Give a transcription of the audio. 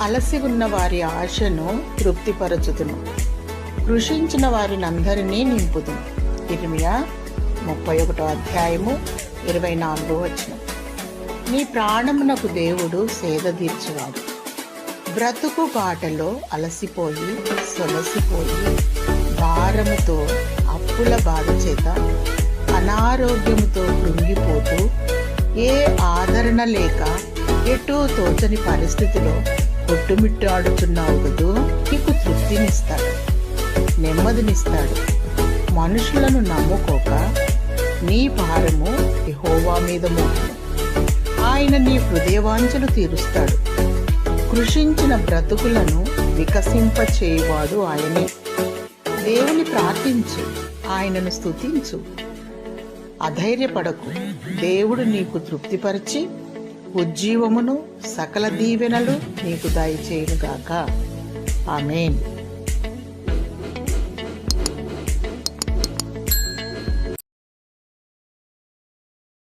అలసి ఉన్న వారి ఆశను తృప్తిపరచుతును కృషించిన వారిని అందరినీ నింపుదును. ఇర్మియా ముప్పై ఒకటో అధ్యాయము ఇరవై నాలుగో వచనం. నీ ప్రాణమునకు దేవుడు సేద తీర్చువాడు. బ్రతుకు బాటలో అలసిపోయి సొలసిపోయి భారముతో అప్పుల బాధ చేత అనారోగ్యంతో కృంగిపోతూ ఏ ఆదరణ లేక ఎటూ తోచని పరిస్థితిలో కొట్టుమిట్టాడుతున్నావు కదూ? నీకు తృప్తినిస్తాడు నెమ్మదినిస్తాడు. మనుషులను నమ్ముకోక నీ భారము యెహోవా మీద మోపుము ఆయన నీ హృదయవాంఛలు తీరుస్తాడు. కృషించిన బ్రతుకులను వికసింపచేయవాడు ఆయనే. దేవుని ప్రార్థించు ఆయనను స్తుతించు. అధైర్యపడకు దేవుడు నీకు తృప్తిపరిచి ఉజ్జీవమును సకల దీవెనలు నీకు దయచేయునుగాక. ఆమెన్.